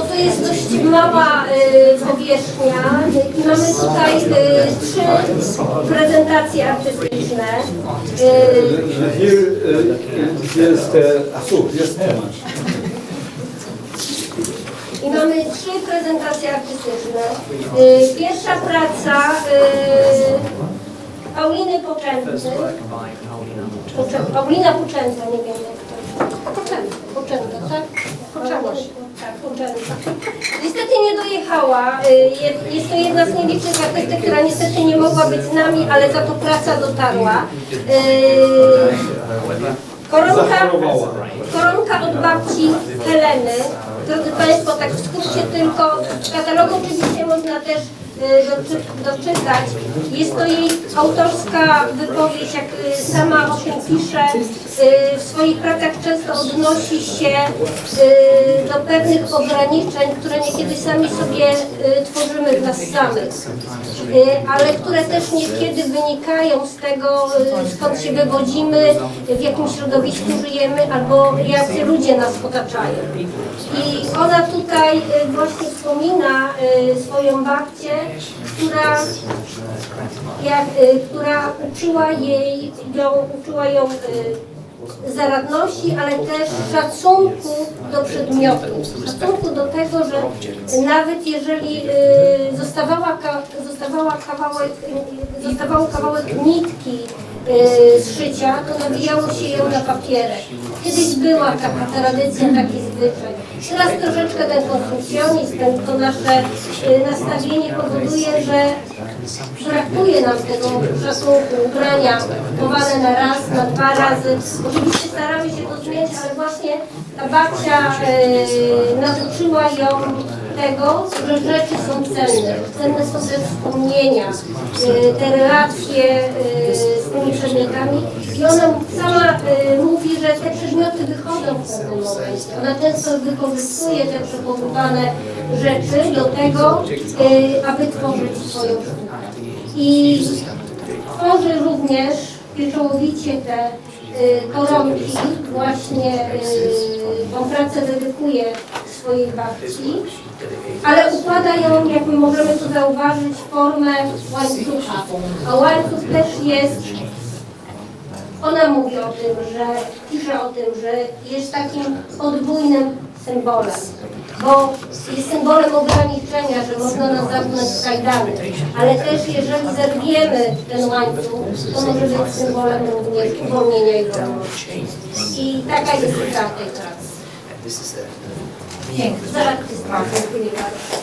to jest dość mała y, powierzchnia i mamy tutaj y, trzy prezentacje artystyczne. Y, uh, jest, uh, a tu, jest temat. I mamy trzy prezentacje artystyczne. Y, Pierwsza praca y, Pauliny Poczęty. Poczę- Paulina Poczęta, nie wiem jak to. Poczęta, Poczęta, tak? Poczęła się. Niestety nie dojechała. Y, je- Jest to jedna z nielicznych artystek, która niestety nie mogła być z nami, ale za to praca dotarła. Y, Koronka, koronka od babci Heleny. Drodzy Państwo, tak w tylko, w katalogu oczywiście można też y, doczy, doczytać. Jest to jej autorska wypowiedź, jak sama o tym pisze. Y, W swoich pracach często odnosi się y, do pewnych ograniczeń, które niekiedy sami sobie y, tworzymy dla samych, Y, ale które też niekiedy wynikają z tego, skąd się wywodzimy, w jakim środowisku żyjemy, albo jacy ludzie nas otaczają. I ona tutaj właśnie wspomina swoją babcię, która, jak, która uczyła jej, ją, uczyła ją zaradności, ale też szacunku do przedmiotu. Szacunku do tego, że nawet jeżeli y, zostawała, zostawała kawałek, zostawał kawałek nitki y, z szycia, to nawijało się ją na papierek. Kiedyś była taka tradycja, taki zwyczaj. Teraz troszeczkę ten konsumpcjonizm, to nasze y, nastawienie powoduje, że brakuje nam tego szacunku, ubrania chowane na raz, na dwa razy. Oczywiście staramy się to zmienić, ale właśnie ta babcia e, nauczyła ją tego, że rzeczy są cenne. Cenne są te wspomnienia, e, te relacje e, z tymi przedmiotami. I ona sama e, mówi, że te przedmioty wychodzą w pewnym momencie. Ona często wykorzystuje te przechowywane rzeczy do tego, e, aby tworzyć swoją sztukę. I tworzy również pieczołowicie te y, koronki, właśnie y, tą pracę dedykuje swojej babci, ale układa ją, jak my możemy tu zauważyć, formę łańcucha. A łańcuch też jest ona mówi o tym, że pisze o tym, że jest takim podwójnym symbolem, bo jest symbolem ograniczenia, że można nas zamknąć w kajdany, ale też jeżeli zerwiemy ten łańcuch, to może być symbolem również uwolnienia i wolności. I taka jest idea tej pracy. Dziękuję bardzo.